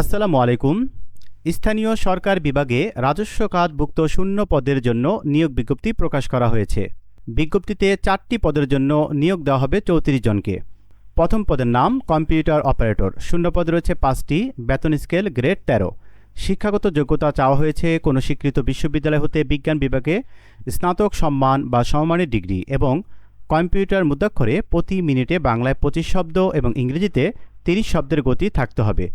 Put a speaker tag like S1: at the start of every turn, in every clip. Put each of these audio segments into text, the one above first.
S1: আসসালামু আলাইকুম। স্থানীয় সরকার বিভাগে রাজস্ব খাতভুক্ত শূন্য পদের জন্য নিয়োগ বিজ্ঞপ্তি প্রকাশ করা হয়েছে। বিজ্ঞপ্তিতে চারটি পদের জন্য নিয়োগ দেওয়া হবে চৌত্রিশ জনকে। প্রথম পদের নাম কম্পিউটার অপারেটর। শূন্য পদ রয়েছে পাঁচটি, বেতন স্কেল গ্রেড তেরো। শিক্ষাগত যোগ্যতা চাওয়া হয়েছে কোনো স্বীকৃত বিশ্ববিদ্যালয় হতে বিজ্ঞান বিভাগে স্নাতক সম্মান বা সমমানের ডিগ্রি এবং কম্পিউটার মুদ্রাক্ষরে প্রতি মিনিটে বাংলায় পঁচিশ শব্দ এবং ইংরেজিতে তিরিশ শব্দের গতি থাকতে হবে।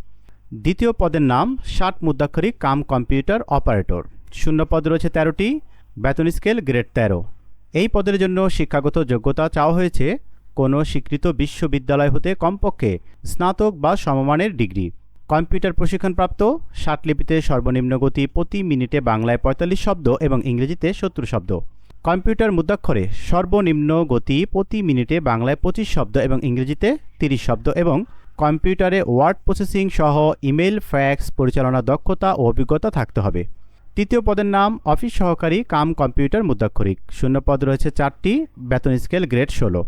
S1: দ্বিতীয় পদের নাম ষাট মুদ্রাক্ষরিক কাম কম্পিউটার অপারেটর। শূন্য পদ রয়েছে তেরোটি, বেতন স্কেল গ্রেড তেরো। এই পদের জন্য শিক্ষাগত যোগ্যতা চাওয়া হয়েছে কোনো স্বীকৃত বিশ্ববিদ্যালয় হতে কমপক্ষে স্নাতক বা সমমানের ডিগ্রি। কম্পিউটার প্রশিক্ষণপ্রাপ্ত লিপিতে সর্বনিম্ন গতি প্রতি মিনিটে বাংলায় পঁয়তাল্লিশ শব্দ এবং ইংরেজিতে সত্তর শব্দ। কম্পিউটার মুদ্রাক্ষরে সর্বনিম্ন গতি প্রতি মিনিটে বাংলায় পঁচিশ শব্দ এবং ইংরেজিতে তিরিশ শব্দ এবং কম্পিউটারে ওয়ার্ড প্রসেসিং সহ ইমেল, ফ্যাক্স, পরিচালনা দক্ষতা ও অভিজ্ঞতা থাকতে হবে। তৃতীয় পদের নাম, অফিস সহকারী কাম কম্পিউটার মুদ্রাক্ষরিক। শূন্য পদ রয়েছে চারটি, বেতন স্কেল গ্রেড ষোলো।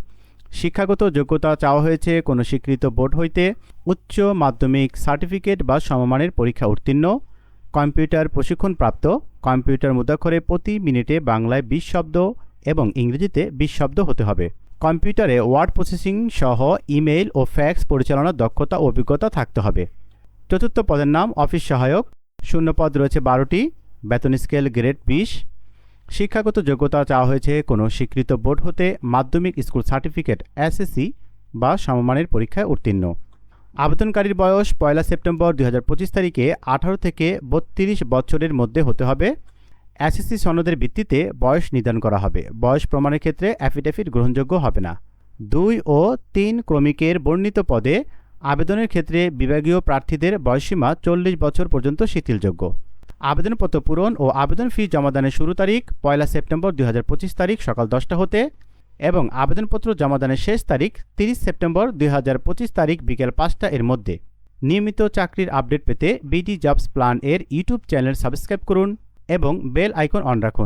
S1: শিক্ষাগত যোগ্যতা চাওয়া হয়েছে কোনো স্বীকৃত বোর্ড হইতে। উচ্চ মাধ্যমিক সার্টিফিকেট বা সমমানের পরীক্ষা উত্তীর্ণ। কম্পিউটার প্রশিক্ষণপ্রাপ্ত। কম্পিউটার মুদ্রাক্ষরে প্রতি মিনিটে বাংলায় বিশ শব্দ এবং ইংরেজিতে বিশ শব্দ হতে হবে। কম্পিউটারে ওয়ার্ড প্রসেসিং সহ ইমেইল ও ফ্যাক্স পরিচালনার দক্ষতা ও অভিজ্ঞতা থাকতে হবে। চতুর্থ পদের নাম অফিস সহায়ক। শূন্য পদ রয়েছে বারোটি। বেতন স্কেল গ্রেড বিশ। শিক্ষাগত যোগ্যতা চাওয়া হয়েছে কোনো স্বীকৃত বোর্ড হতে মাধ্যমিক স্কুল সার্টিফিকেট এসএসসি বা সমমানের পরীক্ষায় উত্তীর্ণ। আবেদনকারীর বয়স পয়লা সেপ্টেম্বর দুই হাজার পঁচিশ তারিখে আঠারো থেকে বত্রিশ বছরের মধ্যে হতে হবে। এসএসসি সনদের ভিত্তিতে বয়স নির্ধারণ করা হবে। বয়স প্রমাণের ক্ষেত্রে অ্যাফিডেভিট গ্রহণযোগ্য হবে না। দুই ও তিন ক্রমিকের বর্ণিত পদে আবেদনের ক্ষেত্রে বিভাগীয় প্রার্থীদের বয়সীমা চল্লিশ বছর পর্যন্ত শিথিলযোগ্য। আবেদনপত্র পূরণ ও আবেদন ফি জমাদানের শুরু তারিখ পয়লা সেপ্টেম্বর দুই হাজার পঁচিশ তারিখ সকাল দশটা হতে এবং আবেদনপত্র জমাদানের শেষ তারিখ তিরিশ সেপ্টেম্বর দুই হাজার পঁচিশ তারিখ বিকেল পাঁচটা এর মধ্যে। নিয়মিত চাকরির আপডেট পেতে বিডি জবস প্ল্যান এর ইউটিউব চ্যানেল সাবস্ক্রাইব করুন। এবং বেল আইকন অন রাখুন।